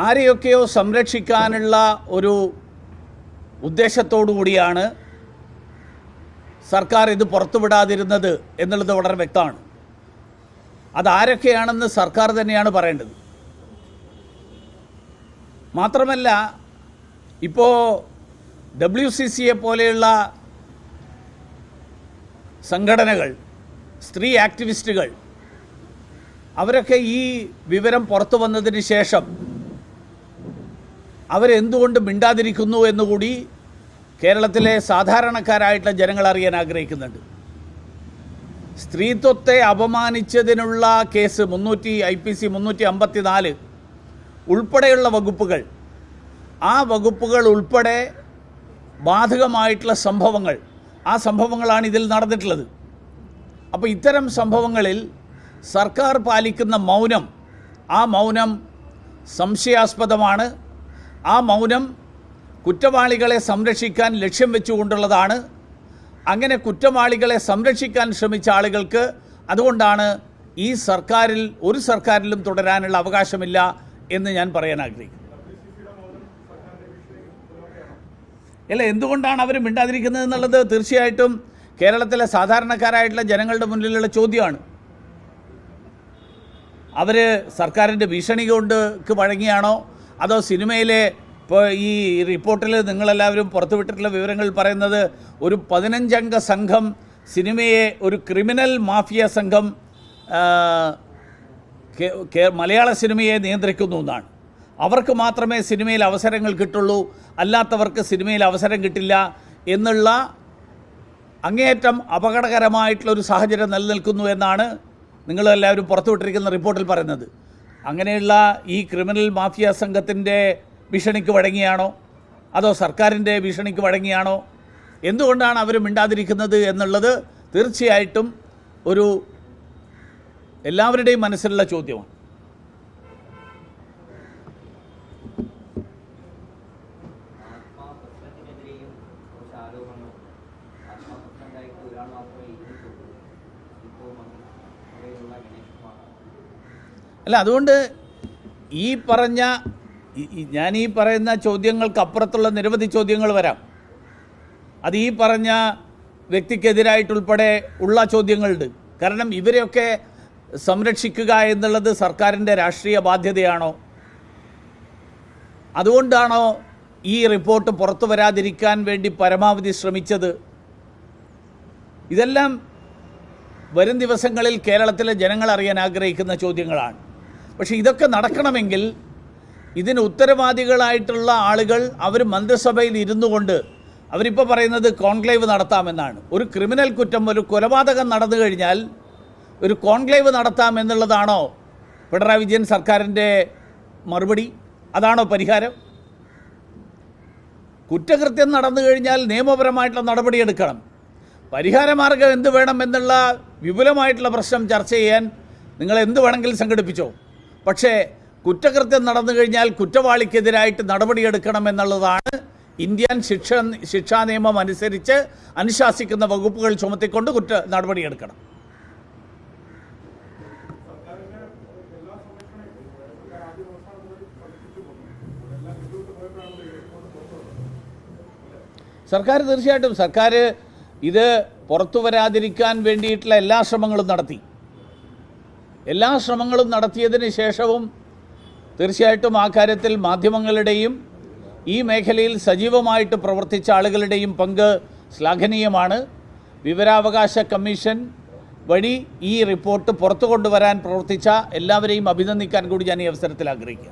ആരെയൊക്കെയോ സംരക്ഷിക്കാനുള്ള ഒരു ഉദ്ദേശത്തോടു കൂടിയാണ് സർക്കാർ ഇത് പുറത്തുവിടാതിരുന്നത് എന്നുള്ളത് വളരെ വ്യക്തമാണ്. അതാരൊക്കെയാണെന്ന് സർക്കാർ തന്നെയാണ് പറയേണ്ടത്. മാത്രമല്ല ഇപ്പോൾ ഡബ്ല്യു സി സിയെ പോലെയുള്ള സംഘടനകൾ സ്ത്രീ ആക്ടിവിസ്റ്റുകൾ അവരൊക്കെ ഈ വിവരം പുറത്തു വന്നതിന് ശേഷം അവരെന്തുകൊണ്ട് മിണ്ടാതിരിക്കുന്നു എന്നുകൂടി കേരളത്തിലെ സാധാരണക്കാരായിട്ടുള്ള ജനങ്ങൾ അറിയാൻ ആഗ്രഹിക്കുന്നുണ്ട്. സ്ത്രീത്വത്തെ അപമാനിച്ചതിനുള്ള കേസ് മുന്നൂറ്റി ഐ പി സി മുന്നൂറ്റി അമ്പത്തി നാല് ഉൾപ്പെടെയുള്ള വകുപ്പുകൾ ആ വകുപ്പുകൾ ഉൾപ്പെടെ ബാധകമായിട്ടുള്ള സംഭവങ്ങൾ ആ സംഭവങ്ങളാണ് ഇതിൽ നടന്നിട്ടുള്ളത്. അപ്പോൾ ഇത്തരം സംഭവങ്ങളിൽ സർക്കാർ പാലിക്കുന്ന മൗനം ആ മൗനം സംശയാസ്പദമാണ്. ആ മൗനം കുറ്റവാളികളെ സംരക്ഷിക്കാൻ ലക്ഷ്യം വെച്ചുകൊണ്ടുള്ളതാണ്. അങ്ങനെ കുറ്റവാളികളെ സംരക്ഷിക്കാൻ ശ്രമിച്ച ആളുകൾക്ക് അതുകൊണ്ടാണ് ഈ സർക്കാരിൽ ഒരു സർക്കാരിലും തുടരാനുള്ള അവകാശമില്ല എന്ന് ഞാൻ പറയാൻ ആഗ്രഹിക്കുന്നു. അല്ല എന്തുകൊണ്ടാണ് അവർ മിണ്ടാതിരിക്കുന്നത് എന്നുള്ളത് തീർച്ചയായിട്ടും കേരളത്തിലെ സാധാരണക്കാരായിട്ടുള്ള ജനങ്ങളുടെ മുന്നിലുള്ള ചോദ്യമാണ്. അവർ സർക്കാരിന്റെ ഭീഷണി കൊണ്ട് ക്ക് വഴങ്ങിയാണോ? അതോ സിനിമയിലെ ഇപ്പോൾ ഈ റിപ്പോർട്ടിൽ നിങ്ങളെല്ലാവരും പുറത്തുവിട്ടിട്ടുള്ള വിവരങ്ങൾ പറയുന്നത് ഒരു പതിനഞ്ചംഗ സംഘം സിനിമയെ ഒരു ക്രിമിനൽ മാഫിയ സംഘം മലയാള സിനിമയെ നിയന്ത്രിക്കുന്നു എന്നാണ്. അവർക്ക് മാത്രമേ സിനിമയിൽ അവസരങ്ങൾ കിട്ടുള്ളൂ അല്ലാത്തവർക്ക് സിനിമയിൽ അവസരം കിട്ടില്ല എന്നുള്ള അങ്ങേയറ്റം അപകടകരമായിട്ടുള്ള ഒരു സാഹചര്യം നിലനിൽക്കുന്നു എന്നാണ് നിങ്ങളെല്ലാവരും പുറത്തുവിട്ടിരിക്കുന്ന റിപ്പോർട്ടിൽ പറയുന്നത്. അങ്ങനെയുള്ള ഈ ക്രിമിനൽ മാഫിയ സംഘത്തിന്റെ ഭീഷണിക്ക് വഴങ്ങിയാണോ? അതോ സർക്കാരിന്റെ ഭീഷണിക്ക് വഴങ്ങിയാണോ? എന്തുകൊണ്ടാണ് അവർ മിണ്ടാതിരിക്കുന്നത് എന്നുള്ളത് തീർച്ചയായിട്ടും ഒരു എല്ലാവരുടെയും മനസ്സിലുള്ള ചോദ്യമാണ്. ഒരാൾ മാത്രമേ ഇരുന്നിട്ടുള്ളൂ. ഇപ്പോൾ അല്ല അതുകൊണ്ട് ഈ പറഞ്ഞ ഞാൻ ഈ പറയുന്ന ചോദ്യങ്ങൾക്ക് അപ്പുറത്തുള്ള നിരവധി ചോദ്യങ്ങൾ വരാം. അത് ഈ പറഞ്ഞ വ്യക്തിക്കെതിരായിട്ടുൾപ്പെടെ ഉള്ള ചോദ്യങ്ങളുണ്ട്. കാരണം ഇവരെയൊക്കെ സംരക്ഷിക്കുക എന്നുള്ളത് സർക്കാരിന്റെ രാഷ്ട്രീയ ബാധ്യതയാണോ? അതുകൊണ്ടാണോ ഈ റിപ്പോർട്ട് പുറത്തു വരാതിരിക്കാൻ വേണ്ടി പരമാവധി ശ്രമിച്ചത്? ഇതെല്ലാം വരും ദിവസങ്ങളിൽ കേരളത്തിലെ ജനങ്ങൾ അറിയാൻ ആഗ്രഹിക്കുന്ന ചോദ്യങ്ങളാണ്. പക്ഷേ ഇതൊക്കെ നടക്കണമെങ്കിൽ ഇതിന് ഉത്തരവാദികളായിട്ടുള്ള ആളുകൾ അവർ മന്ത്രിസഭയിൽ ഇരുന്നു കൊണ്ട് അവരിപ്പോൾ പറയുന്നത് കോൺക്ലേവ് നടത്താമെന്നാണ്. ഒരു ക്രിമിനൽ കുറ്റം ഒരു കൊലപാതകം നടന്നു കഴിഞ്ഞാൽ ഒരു കോൺക്ലേവ് നടത്താം എന്നുള്ളതാണോ പിണറായി വിജയൻ സർക്കാരിന്റെ മറുപടി? അതാണോ പരിഹാരം? കുറ്റകൃത്യം നടന്നു കഴിഞ്ഞാൽ നിയമപരമായിട്ടുള്ള നടപടിയെടുക്കണം പരിഹാരമാർഗം എന്ത് വേണം എന്നുള്ള വിപുലമായിട്ടുള്ള പ്രശ്നം ചർച്ച ചെയ്യാൻ നിങ്ങൾ എന്ത് വേണമെങ്കിലും സംഘടിപ്പിച്ചോ? പക്ഷേ കുറ്റകൃത്യം നടന്നു കഴിഞ്ഞാൽ കുറ്റവാളിക്കെതിരായിട്ട് നടപടിയെടുക്കണം എന്നുള്ളതാണ് ഇന്ത്യൻ ശിക്ഷ ശിക്ഷാ നിയമം അനുസരിച്ച് അനുശാസിക്കുന്ന വകുപ്പുകൾ ചുമത്തിക്കൊണ്ട് കുറ്റ നടപടിയെടുക്കണം. സർക്കാർ തീർച്ചയായിട്ടും സർക്കാർ ഇത് പുറത്തു വരാതിരിക്കാൻ വേണ്ടിയിട്ടുള്ള എല്ലാ ശ്രമങ്ങളും നടത്തി. എല്ലാ ശ്രമങ്ങളും നടത്തിയതിന് ശേഷവും തീർച്ചയായിട്ടും ആ കാര്യത്തിൽ മാധ്യമങ്ങളുടെയും ഈ മേഖലയിൽ സജീവമായിട്ട് പ്രവർത്തിച്ച ആളുകളുടെയും പങ്ക് ശ്ലാഘനീയമാണ്. വിവരാവകാശ കമ്മീഷൻ വഴി ഈ റിപ്പോർട്ട് പുറത്തു കൊണ്ടുവരാൻ പ്രവർത്തിച്ച എല്ലാവരെയും അഭിനന്ദിക്കാൻ കൂടി ഞാൻ ഈ അവസരത്തിൽ ആഗ്രഹിക്കുക